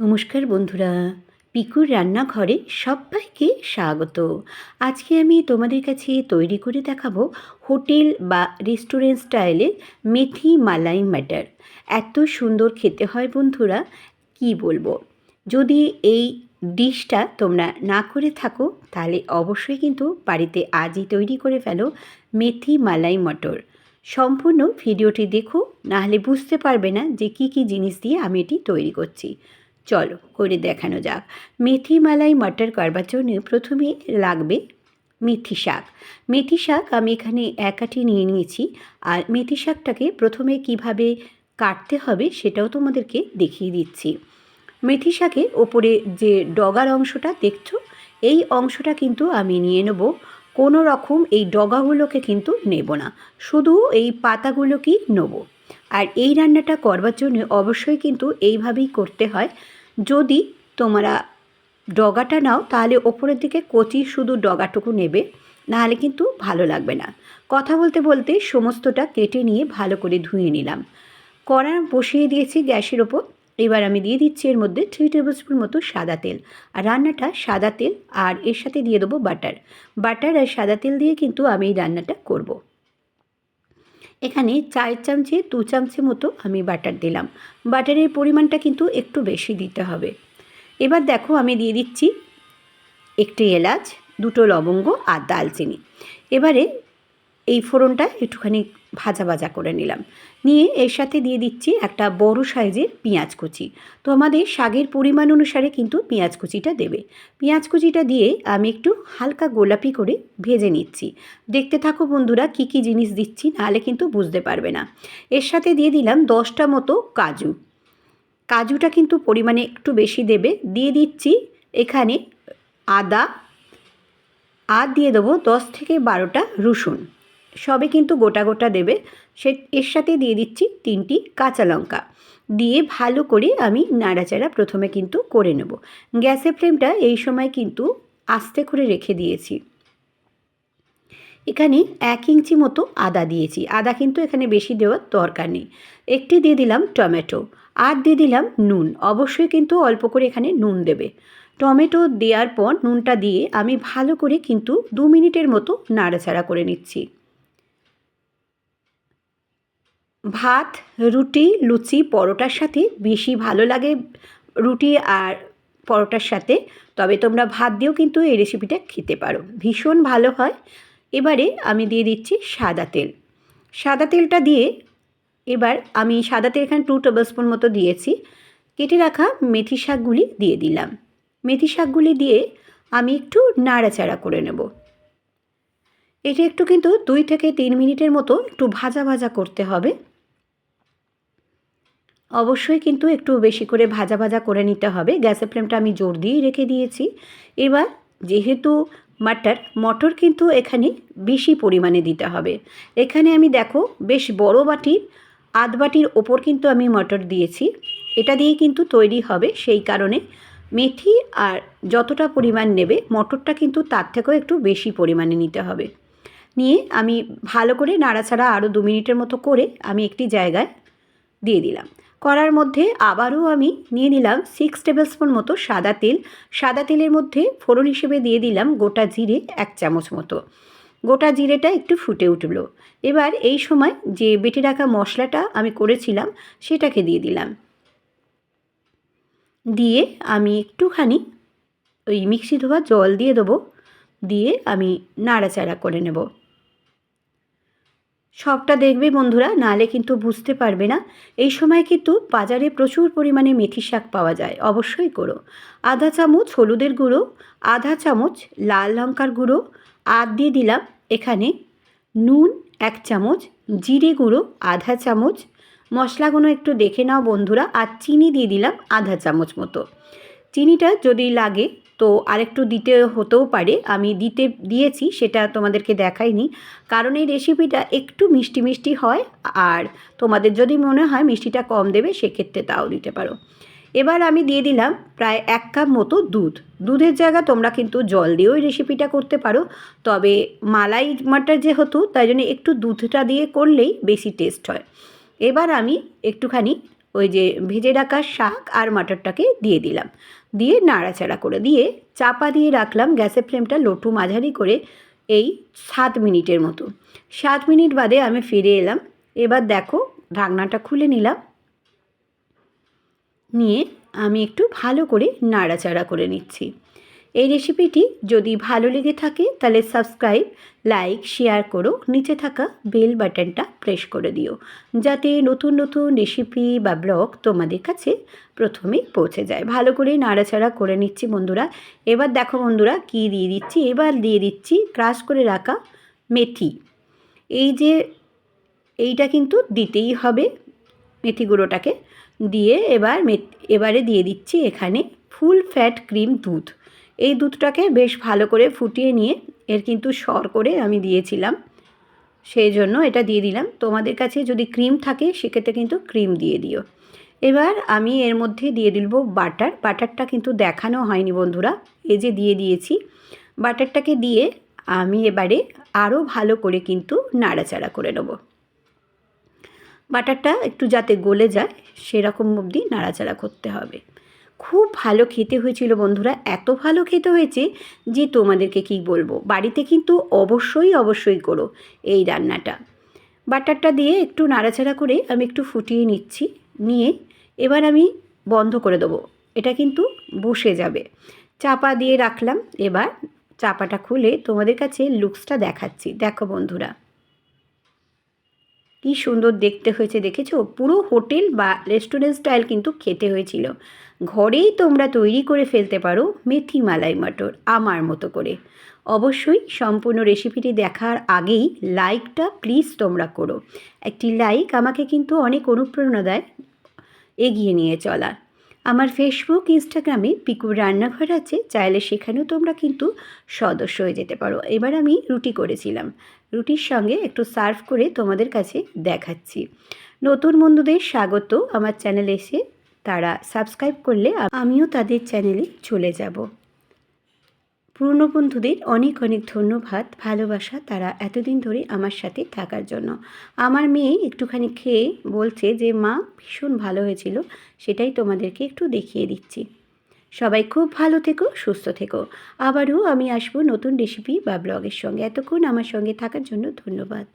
নমস্কার বন্ধুরা, পিকুর রান্নাঘরে সবাইকে স্বাগত। আজকে আমি তোমাদের কাছে তৈরি করে দেখাবো হোটেল বা রেস্টুরেন্ট স্টাইলে মেথি মালাই মাটার। এত সুন্দর খেতে হয় বন্ধুরা, কি বলব? যদি এই ডিশটা তোমরা না করে থাকো, তাহলে অবশ্যই কিন্তু বাড়িতে আজই তৈরি করে ফেলো মেথি মালাই মটর। সম্পূর্ণ ভিডিওটি দেখো নাহলে বুঝতে পারবে না যে কি কি জিনিস দিয়ে আমি এটি তৈরি করছি। চলো করে দেখানো যাক। মেথি মালাই মটর করবার জন্য প্রথমে লাগবে মেথি শাক। মেথি শাক আমি এখানে একাটি নিয়ে নিয়েছি। আর মেথি শাকটাকে প্রথমে কীভাবে কাটতে হবে সেটাও তোমাদেরকে দেখিয়ে দিচ্ছি। মেথি শাকে ওপরে যে ডগার অংশটা দেখছ, এই অংশটা কিন্তু আমি নিয়ে নেব। কোনো রকম এই ডগাগুলোকে কিন্তু নেব না। শুধু এই পাতাগুলোকেই নেব। আর এই রান্নাটা করবার জন্য অবশ্যই কিন্তু এইভাবেই করতে হয়। যদি তোমরা ডগাটা নাও, তাহলে ওপরের দিকে কচি শুধু ডগাটুকু নেবে, নাহলে কিন্তু ভালো লাগবে না। কথা বলতে বলতে সমস্তটা কেটে নিয়ে ভালো করে ধুয়ে নিলাম। কড়া বসিয়ে দিয়েছি গ্যাসের ওপর। এবার আমি দিয়ে দিচ্ছি এর মধ্যে থ্রি টেবিল স্পুন মতো সাদা তেল। আর রান্নাটা সাদা তেল আর এর সাথে দিয়ে দেবো বাটার। বাটার আর সাদা তেল দিয়ে কিন্তু আমি এই রান্নাটা করব। এখানে চার চামচে দু চামচে মতো আমি বাটার দিলাম। বাটারের পরিমাণটা কিন্তু একটু বেশি দিতে হবে। এবার দেখো আমি দিয়ে দিচ্ছি একটি এলাচ, দুটো লবঙ্গ আর দালচিনি এবারে এই ফোড়নটা একটুখানি ভাজা ভাজা করে নিলাম। নিয়ে এর সাথে দিয়ে দিচ্ছি একটা বড় সাইজের পেঁয়াজ কুচি। তো আমাদের শাগের পরিমাণ অনুসারে কিন্তু পেঁয়াজ কুচিটা দেবে। পেঁয়াজ কুচিটা দিয়ে আমি একটু হালকা গোলাপি করে ভেজে নিচ্ছি। দেখতে থাকো বন্ধুরা, কি কি জিনিস দিচ্ছি নাহলে কিন্তু বুঝতে পারবে না। এর সাথে দিয়ে দিলাম দশটা মতো কাজু। কাজুটা কিন্তু পরিমাণে একটু বেশি দেবে। দিয়ে দিচ্ছি এখানে আদা। আর দিয়ে দেবো দশ থেকে বারোটা রসুন। সবে কিন্তু গোটা গোটা দেবে। সে, এর সাথে দিয়ে দিচ্ছি তিনটি কাঁচা লঙ্কা। দিয়ে ভালো করে আমি নাড়াচাড়া প্রথমে কিন্তু করে নেব। গ্যাসের ফ্লেমটা এই সময় কিন্তু আস্তে করে রেখে দিয়েছি। এখানে এক ইঞ্চি মতো আদা দিয়েছি। আদা কিন্তু এখানে বেশি দেওয়ার দরকার নেই। একটি দিয়ে দিলাম টমেটো। আর দিয়ে দিলাম নুন। অবশ্যই কিন্তু অল্প করে এখানে নুন দেবে। টমেটো দেওয়ার পর নুনটা দিয়ে আমি ভালো করে কিন্তু দু মিনিটের মতো নাড়াচাড়া করে নিচ্ছি। ভাত, রুটি, লুচি, পরোটার সাথে বেশি ভালো লাগে রুটি আর পরোটার সাথে। তবে তোমরা ভাত দিয়েও কিন্তু এই রেসিপিটা খেতে পারো। ভীষণ ভালো হয়। এবারে আমি দিয়ে দিচ্ছি সাদা তেল। সাদা তেলটা দিয়ে এবার আমি সাদা তেল এখানে টু টেবিল স্পুন মতো দিয়েছি। কেটে রাখা মেথি শাকগুলি দিয়ে দিলাম। মেথি শাকগুলি দিয়ে আমি একটু নাড়াচাড়া করে নেব। এটা একটু কিন্তু দুই থেকে তিন মিনিটের মতো একটু ভাজা ভাজা করতে হবে। অবশ্যই কিন্তু একটু বেশি করে ভাজা ভাজা করে নিতে হবে। গ্যাসের ফ্লেমটা আমি জোর দিয়েই রেখে দিয়েছি। এবার যেহেতু মাটার, মটর কিন্তু এখানে বেশি পরিমাণে দিতে হবে। এখানে আমি দেখো বেশ বড় বাটির, আধ বাটির ওপর কিন্তু আমি মটর দিয়েছি। এটা দিয়ে কিন্তু তৈরি হবে। সেই কারণে মেথি আর যতটা পরিমাণ নেবে, মটরটা কিন্তু তার থেকেও একটু বেশি পরিমাণে নিতে হবে। নিয়ে আমি ভালো করে নাড়াচাড়া আরও দু মিনিটের মতো করে আমি একটি জায়গায় দিয়ে দিলাম। করার মধ্যে আবারও আমি নিয়ে নিলাম সিক্স টেবিল স্পুন মতো সাদা তেল। সাদা তেলের মধ্যে ফোড়ন হিসেবে দিয়ে দিলাম গোটা জিরে এক চামচ মতো। গোটা জিরেটা একটু ফুটে উঠল। এবার এই সময় যে বেটে রাখা মশলাটা আমি করেছিলাম, সেটাকে দিয়ে দিলাম। দিয়ে আমি একটুখানি ওই মিক্সি ধোয়া জল দিয়ে দেবো। দিয়ে আমি নাড়াচাড়া করে নেব। সবটা দেখবে বন্ধুরা, নালে কিন্তু বুঝতে পারবে না। এই সময় কিন্তু বাজারে প্রচুর পরিমাণে মেথি শাক পাওয়া যায়, অবশ্যই করো। আধা চামচ হলুদের গুঁড়ো, আধা চামচ লাল লঙ্কার গুঁড়ো, আর দিয়ে দিলাম এখানে নুন, এক চামচ জিরে গুঁড়ো, আধা চামচ মশলাগুলো একটু দেখে নাও বন্ধুরা, আর চিনি দিয়ে দিলাম আধা চামচ মতো। চিনিটা যদি লাগে তো আরেকটু দিতে হতেও পারে। আমি দিতে, দিয়েছি, সেটা তোমাদেরকে দেখাইনি। কারণ এই রেসিপিটা একটু মিষ্টি মিষ্টি হয়, আর তোমাদের যদি মনে হয় মিষ্টিটা কম দেবে, সেক্ষেত্রে তাও দিতে পারো। এবার আমি দিয়ে দিলাম প্রায় এক কাপ মতো দুধ। দুধের জায়গা তোমরা কিন্তু জল দিয়েও রেসিপিটা করতে পারো। তবে মালাই মাটার যেহেতু, তাই জন্য একটু দুধটা দিয়ে করলেই বেশি টেস্ট হয়। এবার আমি একটুখানি ওই যে ভেজে রাখা শাক আর মাটারটাকে দিয়ে দিলাম। দিয়ে নাড়াচাড়া করে দিয়ে চাপা দিয়ে রাখলাম গ্যাসের ফ্লেমটা লোটু মাঝারি করে এই সাত মিনিটের মতো। সাত মিনিট বাদে আমি ফিরে এলাম। এবার দেখো ঢাকনাটা খুলে নিলাম। নিয়ে আমি একটু ভালো করে নাড়াচাড়া করে নিচ্ছি। এই রেসিপিটি যদি ভালো লেগে থাকে, তাহলে সাবস্ক্রাইব লাইক শেয়ার করো। নিচে থাকা বেল বাটনটা প্রেস করে দিও, যাতে নতুন নতুন রেসিপি বা ব্লগ তোমাদের কাছে প্রথমেই পৌঁছে যায়। ভালো করে নাড়াচাড়া করে নিচ্ছি বন্ধুরা। এবার দেখো বন্ধুরা, কি দিয়ে দিচ্ছি? এবার দিয়ে দিচ্ছি ক্রাশ করে রাখা মেথি। এই যে, এইটা কিন্তু দিতেই হবে মেথি গুঁড়োটাকে। দিয়ে এবার মে এবারে দিয়ে দিচ্ছি এখানে ফুল ফ্যাট ক্রিম দুধ। এই দুধটাকে বেশ ভালো করে ফুটিয়ে নিয়ে এর কিন্তু সর করে আমি দিয়েছিলাম। সেই জন্য এটা দিয়ে দিলাম। তোমাদের কাছে যদি ক্রিম থাকে, সেক্ষেত্রে কিন্তু ক্রিম দিয়ে দিও। এবার আমি এর মধ্যে দিয়ে দিলব বাটার। বাটারটা কিন্তু দেখানো হয়নি বন্ধুরা। এই যে দিয়ে দিয়েছি। বাটারটাকে দিয়ে আমি এবারে আরও ভালো করে কিন্তু নাড়াচাড়া করে নেব। বাটারটা একটু যাতে গলে যায়, সেরকম অবধি নাড়াচাড়া করতে হবে। খুব ভালো খেতে হয়েছিল বন্ধুরা, এত ভালো খেতে হয়েছে যে তোমাদেরকে কি বলব, বাড়িতে কিন্তু অবশ্যই অবশ্যই করো এই রান্নাটা। বাটারটা দিয়ে একটু নাড়াচাড়া করে আমি একটু ফুটিয়ে নিচ্ছি, নিয়ে এবার আমি বন্ধ করে দেবো, এটা কিন্তু বসে যাবে। চাপা দিয়ে রাখলাম, এবার চাপাটা খুলে তোমাদের কাছে লুকসটা দেখাচ্ছি। দেখো বন্ধুরা কি সুন্দর দেখতে হয়েছে দেখেছ? পুরো হোটেল বা রেস্টুরেন্ট স্টাইল কিন্তু খেতে হয়েছিল। ঘরেই তোমরা তৈরি করে ফেলতে পারো মেথি মালাই মটর, আমার মতো করে। অবশ্যই সম্পূর্ণ রেসিপিটি দেখার আগেই লাইকটা প্লিজ তোমরা করো। একটি লাইক আমাকে কিন্তু অনেক অনুপ্রেরণা দেয় এগিয়ে নিয়ে চলার। আমার ফেসবুক ইনস্টাগ্রামে পিকুর রান্নাঘর আছে, চাইলে সেখানেও তোমরা কিন্তু সদস্য হয়ে যেতে পারো। এবার আমি রুটি করেছিলাম। রুটির সঙ্গে একটু সার্ভ করে তোমাদের কাছে দেখাচ্ছি। নতুন বন্ধুদের স্বাগত। আমার চ্যানেলে এসে তারা সাবস্ক্রাইব করলে আমিও তাদের চ্যানেলে চলে যাব। পুরনো বন্ধুদের অনেক অনেক ধন্যবাদ, ভালোবাসা তারা এতদিন ধরে আমার সাথে থাকার জন্য। আমার মেয়ে একটুখানি খেয়ে বলছে যে, মা, ভীষণ ভালো হয়েছিল, সেটাই তোমাদেরকে একটু দেখিয়ে দিচ্ছি। সবাই খুব ভালো থেকো, সুস্থ থেকো। আবারও আমি আসব নতুন রেসিপি বা ব্লগের সঙ্গে। এতক্ষণ আমার সঙ্গে থাকার জন্য ধন্যবাদ।